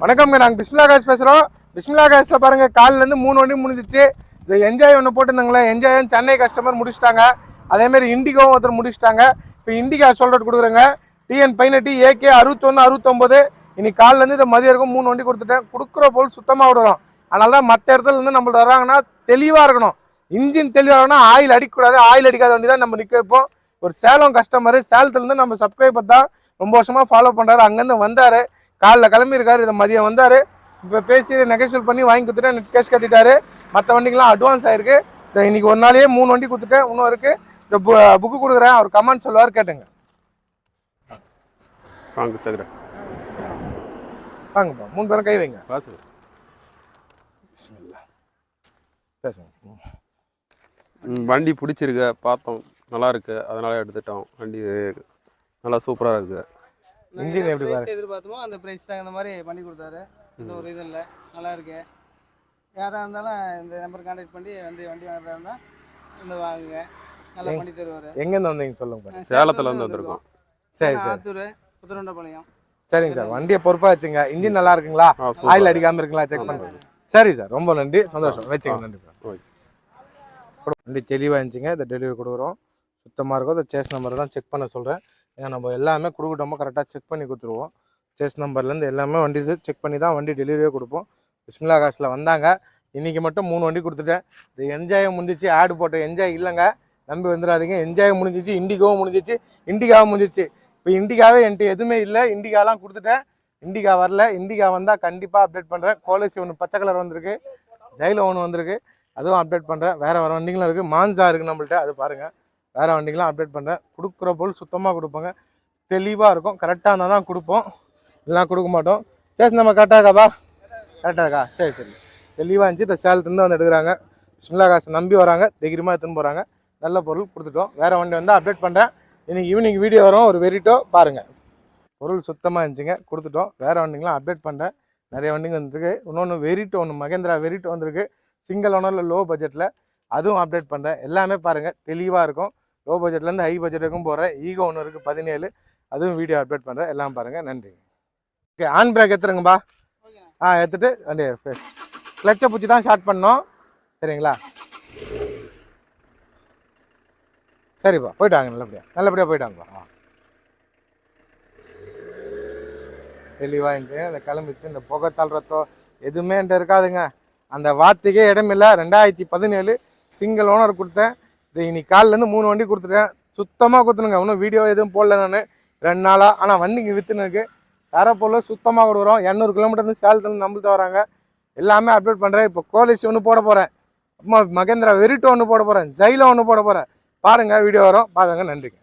வணக்கம்ங்க நாங்கள் பிஸ்மிலா காஸ் பேசுகிறோம் பிஸ்மிலா காஸில் பாருங்கள் காலிலேருந்து மூணு வண்டி முடிஞ்சிச்சு. இது என்ஜாய் ஒன்று போட்டிருந்தாங்களே என்ஜாய் சென்னை கஸ்டமர் முடிச்சிட்டாங்க. அதேமாரி இண்டிகோவும் ஒருத்தர் முடிச்சிட்டாங்க. இப்போ இண்டிகா சொல்றது கொடுக்குறேங்க. டிஎன் பதினெட்டு ஏகே அறுபத்தொன்று அறுபத்தொம்போது இன்னைக்கு காலிலேருந்து இந்த மதியம் இருக்கும் மூணு வண்டி கொடுத்துட்டேன். கொடுக்குற போல் சுத்தமாக விடுறோம் அதனால தான் மற்ற இடத்துல இருந்து நம்மள்ட்ட வராங்கன்னா தெளிவாக இருக்கணும். இன்ஜின் தெளிவாக இருக்கணும் ஆயில் அடிக்கக்கூடாது. ஆயில் அடிக்காத வண்டி தான் நம்ம நிற்க வைப்போம். ஒரு சேலம் கஸ்டமர் சேலத்துலேருந்து நம்ம சப்ஸ்கிரைபர் தான் ரொம்ப வருஷமாக ஃபாலோ பண்ணுறாரு அங்கேருந்து வந்தார். காலைல கிளம்பியிருக்காரு இதை மதியம் வந்தார். இப்போ பேசி நெகோஷியல் பண்ணி வாங்கி கொடுத்துட்டு நெட் கேஷ் கட்டிட்டாரு. மற்ற வண்டிக்கெலாம் அட்வான்ஸ் ஆயிருக்கு. இன்னைக்கு ஒரு நாளையே மூணு வண்டி கொடுத்துட்டேன் இன்னும் இருக்கு. இந்த புக்கு கொடுக்குறேன் அவர் கமெண்ட் சொல்லுவார் கேட்டுங்க. வாங்க சதுர. வாங்கப்பா மூணு பேரும் கை வைங்க. பேசுங்க. வண்டி பிடிச்சிருக்கு பார்த்தோம். நல்லா இருக்கு. அதனால எடுத்துட்டோம். வண்டி நல்லா சூப்பராக இருக்கு. இன்ஜின் எப்படி பாரு? எதிர்பார்த்தோமோ அந்த பிரைஸ் தகுந்த மாதிரி பண்ணி கொடுத்தாரு. எந்த ஒரு இதுவும் இல்லை. நல்லா இருக்கு. யாராக இருந்தாலும் இந்த நம்பர் கான்டாக்ட் பண்ணி வந்து வண்டி வாங்குறதா இருந்தால் வந்து வாங்குங்க. நல்லா பண்ணி தருவார். எங்கேருந்து வந்தீங்க சொல்லுங்க பாரு. சேலத்துல இருந்து வந்திருக்கோம். சரி சரி. ஆத்தூர் புத்தரண்டபாளையம் சரிங்க சார். வண்டியை பொறுப்பாக வச்சுங்க. இன்ஜின் நல்லா இருக்குங்களா? Oil super. அடிக்காமல் இருக்குங்களா? செக் பண்ணுறேன் சரி சார். ரொம்ப நன்றி. சந்தோஷம். வச்சுங்க. நன்றி ஓகே. வண்டி தெளிவாக இருந்துச்சுங்க. இந்த டெலிவரி கொடுக்குறோம். சுத்தமாக இருக்கும். இந்த சேஸ் நம்பர் தான் செக் பண்ண சொல்கிறேன் ஏன்னா நம்ம எல்லாமே கொடுக்கட்டோமோ கரெக்டாக செக் பண்ணி கொடுத்துருவோம். சேஸ் நம்பர்லேருந்து எல்லாமே வண்டி செக் பண்ணி தான் வண்டி டெலிவரியே கொடுப்போம். பிஸ்மிலா காசில் வந்தாங்க. இன்றைக்கி மட்டும் மூணு வண்டி கொடுத்துட்டேன். இது என்ஜாயும் முடிஞ்சிச்சு. ஆடு போட்ட என்ஜாய் இல்லைங்க. நம்பி வந்துடாதீங்க. என்ஜாய் முடிஞ்சிச்சு. இண்டிகாவும் முடிஞ்சிச்சு. இண்டிகாவும் முடிஞ்சிச்சு. இப்போ இண்டிகாவே என்கிட்ட எதுவுமே இல்லை. இண்டிகாலாம் கொடுத்துட்டேன். இண்டிகா வரல. இண்டிகா வந்தால் கண்டிப்பாக அப்டேட் பண்ணுறேன் கோலசி ஒன்று பச்சை கலர் வந்திருக்கு. ஜைல ஒன்று வந்திருக்கு. அதுவும் அப்டேட் பண்ணுறேன் வேறு வேறு வண்டிங்களும் இருக்குது மான்சா இருக்குது நம்மள்ட்ட. அது பாருங்கள் வேறு வண்டிங்களும் அப்டேட் பண்ணுறேன் கொடுக்குற பொருள் சுத்தமாக கொடுப்பாங்க. தெளிவாக இருக்கும். கரெக்டாக இருந்தால் தான் கொடுப்போம். இல்லைனா கொடுக்க மாட்டோம். சரி நம்ம கரெக்டாக இருக்காப்பா? கரெக்டாக இருக்கா? சரி சரி. தெளிவாக இருந்துச்சு. இந்த சேலத்துலேருந்து வந்து எடுக்கிறாங்க. சிம்லா காசை நம்பி வராங்க. தைரியமாக எடுத்துன்னு போகிறாங்க நல்ல பொருள் கொடுத்துட்டோம். வேறு வண்டி வந்து அப்டேட் பண்ணுறேன் இன்றைக்கி ஈவினிங் வீடியோ வரும். ஒரு வெரிட்டோ பாருங்கள் பொருள் சுத்தமாக இருந்துச்சுங்க. கொடுத்துட்டோம். வேறு வண்டிங்களாம் அப்டேட் பண்ணுறேன் நிறைய வண்டிங்க வந்திருக்கு. இன்னொன்று வெரிட்டோ ஒன்று மகேந்திரா வெரிட்டோ வந்திருக்கு. சிங்கிள் ஓனரில் லோ பட்ஜெட்டில் அதுவும் அப்டேட் பண்ணுறேன் எல்லாமே பாருங்கள் தெளிவாக இருக்கும். லோ பட்ஜெட்லேருந்து ஹை பட்ஜெட் வரைக்கும் போகிறேன் ஈகோ ஒன்று இருக்குது பதினேழு. அதுவும் வீடியோ அப்டேட் பண்ணுறேன் எல்லாம் பாருங்கள் நன்றி. ஓகே ஆன் பிரேக் எடுத்துருங்கப்பா ஆ எடுத்துட்டு வண்டி கிளச்சை பிடிச்சி தான் ஸ்டார்ட் பண்ணோம். சரிங்களா? சரிப்பா போயிட்டாங்க நல்லபடியாக நல்லபடியாக போயிட்டாங்கப்பா. ஆ. தெளிவாக இருந்துச்சு அந்த கிளம்பிச்சு இந்த புகை தள்ளுறதோ எதுவுமே என்கிட்ட இருக்காதுங்க. அந்த வார்த்தைக்கே இடமில்லை. ரெண்டாயிரத்தி பதினேழு சிங்கிள் ஓனர் கொடுத்தேன். இது இன்னைக்கு காலிலேருந்து மூணு வண்டி கொடுத்துட்டேன். சுத்தமாக கொடுத்துனுங்க இன்னும் வீடியோ எதுவும் போடல நான். ரெண்டு நாளாக ஆனால் வண்டிக்கு விற்றுன்னு இருக்கு. தர பொருள் சுத்தமாக கொடுக்குறோம் இரநூறு கிலோமீட்டர்லேருந்து சேலத்துலேருந்து நம்மள்ட்ட வராங்க. எல்லாமே அப்டேட் பண்ணுறேன் இப்போ கோலிசி ஒன்று போட போகிறேன் அம்மா மகேந்திரா வெரிட்டோ ஒன்று போட போகிறேன் ஜைலோ ஒன்று போட போகிறேன் பாருங்கள் வீடியோ வரும். பாருங்க நன்றிங்க.